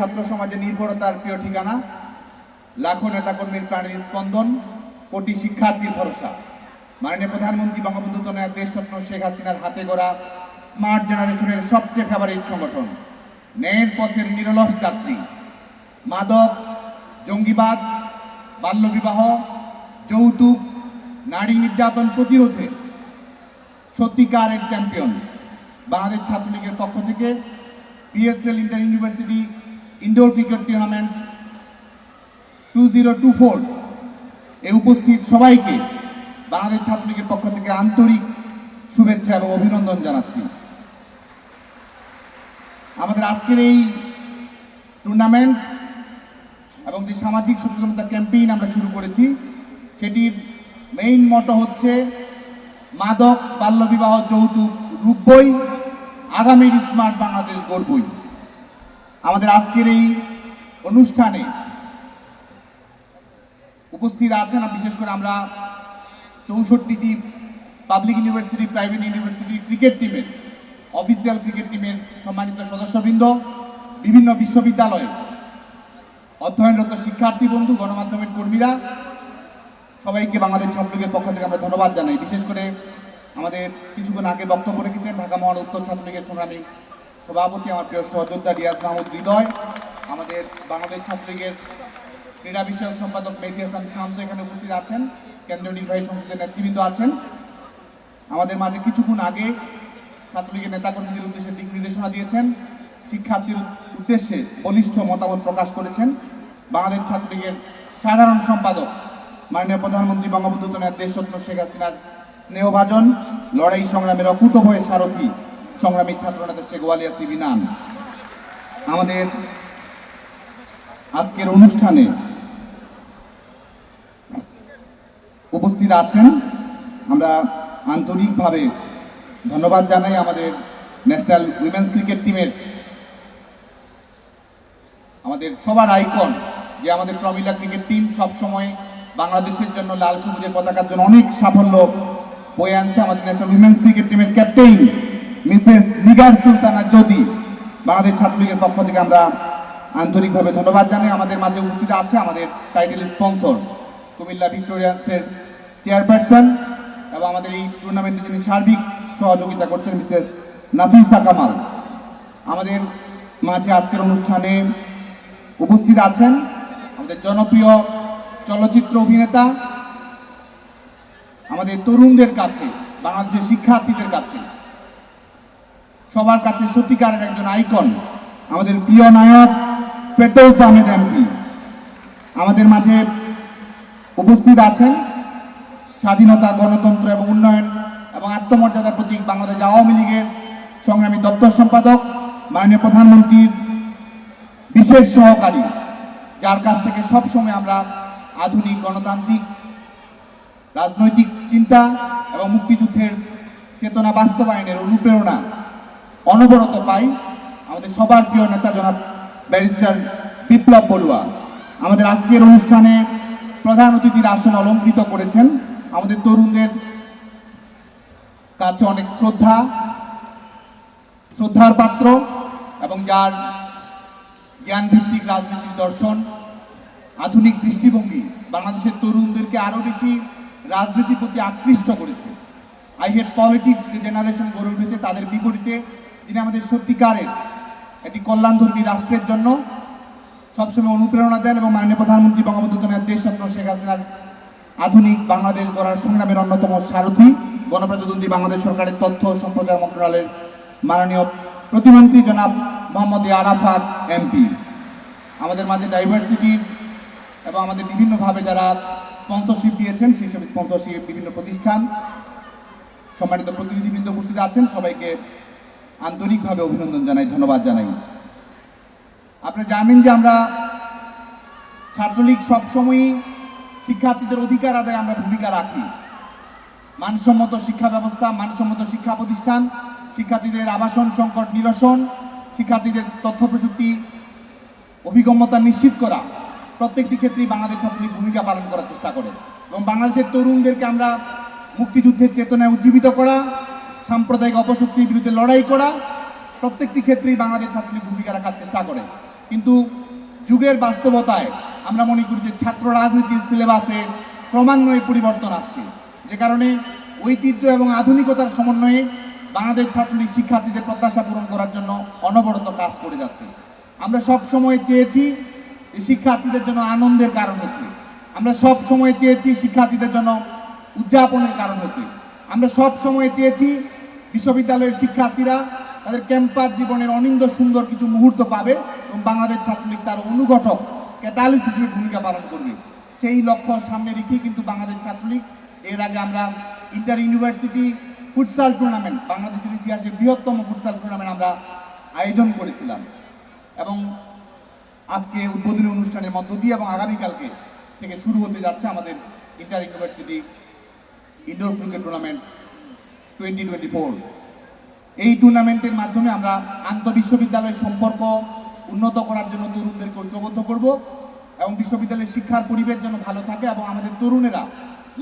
ছাত্র সমাজের নির্ভরতার প্রিয় ঠিকানা, লাখো নেতাকর্মীর প্রাণের স্পন্দন, কোটি শিক্ষার্থীর ভরসা। মাননীয় প্রধানমন্ত্রী বঙ্গবন্ধু তনয়া দেশরত্ন শেখ হাসিনার হাতে গড়া স্মার্ট জেনারেশনের সবচেয়ে ফেভারিট সংগঠন। ন্যায়ের পথের নিরলস যাত্রী। মাদক, জঙ্গিবাদ, বাল্যবিবাহ, যৌতুক, নারী নির্যাতন প্রতিরোধে সত্যিকারের চ্যাম্পিয়ন বাংলাদেশ ছাত্রলীগের পক্ষ থেকে PSL inter university indoor cricket tournament two zero two four এ উপস্থিত সবাইকে বাংলাদেশ ছাত্রলীগের পক্ষ থেকে আন্তরিক শুভেচ্ছা এবং অভিনন্দন জানাচ্ছি। আমাদের আজকের এই টুর্নামেন্ট এবং যে সামাজিক সচেতনতা ক্যাম্পেইন আমরা শুরু করেছি, সেটির মেইন মটো হচ্ছে মাদক, বাল্যবিবাহ, যৌতুক, রূপবই, আগামীর স্মার্ট বাংলাদেশ গড়বই। আমাদের আজকের এই অনুষ্ঠানে উপস্থিত আছেন বিশেষ করে আমরা চৌষট্টিটি public university, private university cricket টিমের, অফিসিয়াল ক্রিকেট টিমের সম্মানিত সদস্যবৃন্দ, বিভিন্ন বিশ্ববিদ্যালয়ে অধ্যয়নরত শিক্ষার্থী বন্ধু, গণমাধ্যমের কর্মীরা, সবাইকে বাংলাদেশ ছাত্রলীগের পক্ষ থেকে আমরা ধন্যবাদ জানাই। বিশেষ করে আমাদের কিছুক্ষণ আগে বক্তব্য রেখেছেন ঢাকা মহান উত্তর ছাত্রলীগের সংগ্রামী সভাপতি, আমার প্রিয় সহযোদ্ধা রিয়াজ মাহমুদ হৃদয়, আমাদের বাংলাদেশ ছাত্রলীগের ক্রীড়া বিষয়ক সম্পাদক মেহদি হাসান শান্ত এখানে উপস্থিত আছেন, কেন্দ্রীয় নির্বাহী সংসদের নেতৃবৃন্দ আছেন। আমাদের মাঝে কিছুক্ষণ আগে ছাত্রলীগের নেতাকর্মীদের উদ্দেশ্যে দিক নির্দেশনা দিয়েছেন, শিক্ষার্থীর উদ্দেশ্যে বলিষ্ঠ মতামত প্রকাশ করেছেন বাংলাদেশ ছাত্রলীগের সাধারণ সম্পাদক মাননীয় প্রধানমন্ত্রী বঙ্গবন্ধু দেশরত্ন শেখ হাসিনার স্নেহভাজন, লড়াই সংগ্রামের অকুতভয়ের সারথী সংগ্রামী ছাত্রনেতা শেখ ওয়ালিয়া সিবি নান। আমাদের আজকের অনুষ্ঠানে উপস্থিত আছেন। আমরা আন্তরিকভাবে ধন্যবাদ জানাই আমাদের ন্যাশনাল উইমেন্স ক্রিকেট টিমের। আমাদের সবার আইকন যে আমাদের প্রমিলা ক্রিকেট টিম সব সময় বাংলাদেশের জন্য লাল সবুজের পতাকার জন্য অনেক সাফল্য বয়ে আনছে আমাদের ন্যাশনাল উইমেন্স ক্রিকেট টিমের ক্যাপ্টেন মিসেস নিগার সুলতানা জ্যোতি বাংলাদেশ ছাত্রলীগের পক্ষ থেকে আমরা আন্তরিকভাবে ধন্যবাদ জানাই। আমাদের মাঝে উপস্থিত আছে আমাদের টাইটেল স্পন্সর কুমিল্লা ভিক্টোরিয়ান্সের চেয়ারপারসন এবং আমাদের এই টুর্নামেন্টে যিনি সার্বিক সহযোগিতা করছেন মিসেস নাফিসা কামাল। আমাদের মাঝে আজকের অনুষ্ঠানে উপস্থিত আছেন আমাদের জনপ্রিয় চলচ্চিত্র অভিনেতা, আমাদের তরুণদের কাছে, বাংলাদেশের শিক্ষার্থীদের কাছে সবার কাছে সত্যিকারের একজন আইকন, আমাদের প্রিয় নায়ক ফেরদৌস আহমেদ এমপি। আমাদের মাঝে উপস্থিত আছেন স্বাধীনতা, গণতন্ত্র এবং উন্নয়ন এবং আত্মমর্যাদার প্রতীক বাংলাদেশ আওয়ামী লীগের সংগ্রামী দপ্তর সম্পাদক, মাননীয় প্রধানমন্ত্রীর বিশেষ সহকারী, যার কাছ থেকে সব সময় আমরা আধুনিক গণতান্ত্রিক, রাজনৈতিক চিন্তা এবং মুক্তিযুদ্ধের চেতনা বাস্তবায়নের অনুপ্রেরণা অনবরত পাই। আমাদের সবার প্রিয় নেতা জনাব ব্যারিস্টার বিপ্লব বড়ুয়া। আমাদের আজকের অনুষ্ঠানে প্রধান অতিথির আসন অলঙ্কৃত করেছেন। আমাদের তরুণদের কাছে অনেক শ্রদ্ধা, শ্রদ্ধার পাত্র এবং যার জ্ঞানভিত্তিক রাজনীতির দর্শন, আধুনিক দৃষ্টিভঙ্গি বাংলাদেশের তরুণদেরকে আরও বেশি রাজনীতির প্রতি আকৃষ্ট করেছে। আই হেড পলিটিক্স যে জেনারেশন গড়ে উঠেছে তাদের বিপরীতে তিনি আমাদের সত্যিকারের একটি কল্যাণধর্মী রাষ্ট্রের জন্য সবসময় অনুপ্রেরণা দেন এবং মাননীয় প্রধানমন্ত্রী বঙ্গবন্ধু দেশরত্ন শেখ হাসিনার আধুনিক বাংলাদেশ গড়ার সংগ্রামের অন্যতম সারথি, গণপ্রজাতন্ত্রী বাংলাদেশ সরকারের তথ্য সম্প্রচার মন্ত্রণালয়ের মাননীয় প্রতিমন্ত্রী জনাব মোহাম্মদ আরাফাত এমপি। আমাদের মাঝে ডাইভার্সিটি এবং আমাদের বিভিন্নভাবে যারা স্পন্সরশিপ দিয়েছেন, সেই সব স্পন্সরশিপ বিভিন্ন প্রতিষ্ঠান, সম্মানিত প্রতিনিধিবৃন্দ উপস্থিত আছেন, সবাইকে আন্তরিকভাবে অভিনন্দন জানাই, ধন্যবাদ জানাই। আপনি জানেন যে আমরা ছাত্রলীগ সবসময়ই শিক্ষার্থীদের অধিকার আদায়ে আমরা ভূমিকা রাখি। মানসম্মত শিক্ষা ব্যবস্থা, মানসম্মত শিক্ষা প্রতিষ্ঠান, শিক্ষার্থীদের আবাসন সংকট নিরসন, শিক্ষার্থীদের তথ্য প্রযুক্তি অভিগম্যতা নিশ্চিত করা, প্রত্যেকটি ক্ষেত্রেই বাংলাদেশ ছাত্রলীগ ভূমিকা পালন করার চেষ্টা করে। এবং বাংলাদেশের তরুণদেরকে আমরা মুক্তিযুদ্ধের চেতনায় উজ্জীবিত করা সাম্প্রদায়িক অপশক্তির বিরুদ্ধে লড়াই করা প্রত্যেকটি ক্ষেত্রেই বাংলাদেশ ছাত্রলীগ ভূমিকা রাখার চেষ্টা করে। কিন্তু যুগের বাস্তবতায় আমরা মনে করি যে ছাত্র রাজনীতির সিলেবাসে ক্রমান্বয়ে পরিবর্তন আসছে। যে কারণে ঐতিহ্য এবং আধুনিকতার সমন্বয়ে বাংলাদেশ ছাত্রলীগ শিক্ষার্থীদের প্রত্যাশা পূরণ করার জন্য অনবরত কাজ করে যাচ্ছে। আমরা সব সময় চেয়েছি শিক্ষার্থীদের জন্য আনন্দের কারণ হতে। আমরা সব সময় চেয়েছি শিক্ষার্থীদের জন্য উদযাপনের কারণ হতে। আমরা সব সময় চেয়েছি বিশ্ববিদ্যালয়ের শিক্ষার্থীরা তাদের ক্যাম্পাস জীবনের অনিন্দ সুন্দর কিছু মুহূর্ত পাবে এবং বাংলাদেশ ছাত্রলীগ তার অনুঘটক ক্যাটালিস্ট হিসেবে ভূমিকা পালন করবে। সেই লক্ষ্য সামনে রেখেই কিন্তু বাংলাদেশ ছাত্রলীগ, এর আগে আমরা ইন্টার ইউনিভার্সিটি ফুটসাল টুর্নামেন্ট, বাংলাদেশের ইতিহাসে বৃহত্তম ফুটসাল টুর্নামেন্ট আমরা আয়োজন করেছিলাম এবং আজকে উদ্বোধনী অনুষ্ঠানের মধ্য দিয়ে এবং আগামীকালকে থেকে শুরু হতে যাচ্ছে আমাদের inter university indoor cricket tournament. Twenty twenty four এই টুর্নামেন্টের মাধ্যমে আমরা আন্তঃবিশ্ববিদ্যালয়ের সম্পর্ক উন্নত করার জন্য তরুণদেরকে ঐক্যবদ্ধ করব এবং বিশ্ববিদ্যালয়ের শিক্ষার পরিবেশ যেন ভালো থাকে এবং আমাদের তরুণেরা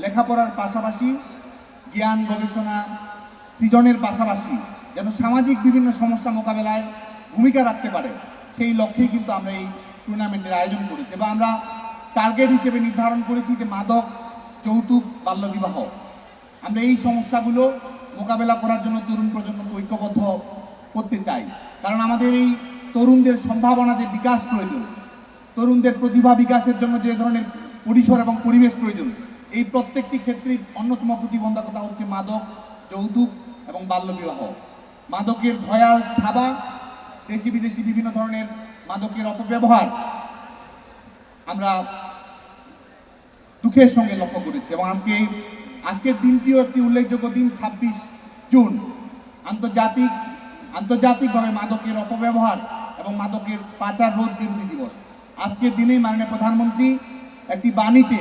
লেখাপড়ার পাশাপাশি জ্ঞান, গবেষণা সৃজনের পাশাপাশি যেন সামাজিক বিভিন্ন সমস্যা মোকাবেলায় ভূমিকা রাখতে পারে, সেই লক্ষ্যেই কিন্তু আমরা এই টুর্নামেন্টের আয়োজন করেছি। এবং আমরা টার্গেট হিসেবে নির্ধারণ করেছি যে মাদক, যৌতুক, বাল্যবিবাহ। আমরা এই সমস্যাগুলো মোকাবেলা করার জন্য তরুণ প্রজন্মকে ঐক্যবদ্ধ করতে চাই। কারণ আমাদের এই তরুণদের সম্ভাবনা যে বিকাশ প্রয়োজন, তরুণদের প্রতিভা বিকাশের জন্য যে ধরনের পরিসর এবং পরিবেশ প্রয়োজন, এই প্রত্যেকটি ক্ষেত্রে অন্যতম প্রতিবন্ধকতা হচ্ছে মাদক, যৌতুক এবং বাল্যবিবাহ। মাদকের ভয়াল থাবা দেশি বিদেশি বিভিন্ন ধরনের মাদকের অপব্যবহার আমরা দুঃখের সঙ্গে লক্ষ্য করেছি এবং আজকে আজকের দিনটিও একটি উল্লেখযোগ্য দিন, ছাব্বিশ জুন। আন্তর্জাতিক, আন্তর্জাতিকভাবে মাদকের অপব্যবহার এবং মাদকের পাচার রোধ বিরোধী দিবস। আজকের দিনেই মাননীয় প্রধানমন্ত্রী একটি বাণীতে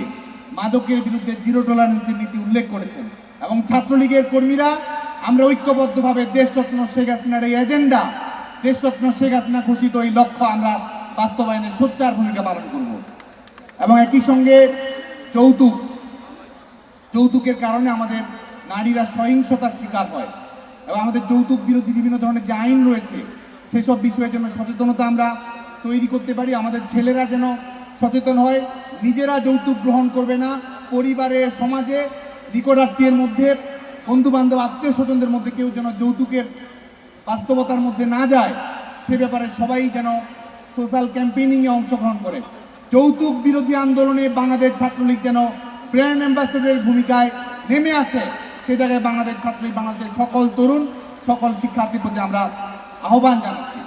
মাদকের বিরুদ্ধে জিরো টলারেন্সের নীতি উল্লেখ করেছেন এবং ছাত্রলীগের কর্মীরা, আমরা ঐক্যবদ্ধভাবে দেশরত্ন শেখ হাসিনার এই এজেন্ডা দেশরত্ন শেখ হাসিনা ঘোষিত এই লক্ষ্য আমরা বাস্তবায়নে সোচ্চার ভূমিকা পালন করব। এবং একই সঙ্গে যৌতুক যৌতুকের কারণে আমাদের নারীরা সহিংসতার শিকার হয় এবং আমাদের যৌতুক বিরোধী বিভিন্ন ধরনের যে আইন রয়েছে, সেসব বিষয়ের জন্য সচেতনতা আমরা তৈরি করতে পারি। আমাদের ছেলেরা যেন সচেতন হয়, নিজেরা যৌতুক গ্রহণ করবে না, পরিবারে, সমাজে, নিকটাত্মীয়ের মধ্যে বন্ধু বান্ধব আত্মীয় স্বজনদের মধ্যে কেউ যেন যৌতুকের বাস্তবতার মধ্যে না যায়, সে ব্যাপারে সবাই যেন সোশ্যাল ক্যাম্পেইনিংয়ে অংশগ্রহণ করে। যৌতুক বিরোধী আন্দোলনে বাংলাদেশ ছাত্রলীগ যেন ব্র্যান্ড অ্যাম্বাসেডারের ভূমিকায় নেমে আসে। সে জায়গায় বাংলাদেশ ছাত্রী, বাংলাদেশের সকল তরুণ, সকল শিক্ষার্থীর প্রতি আমরা আহ্বান জানাচ্ছি।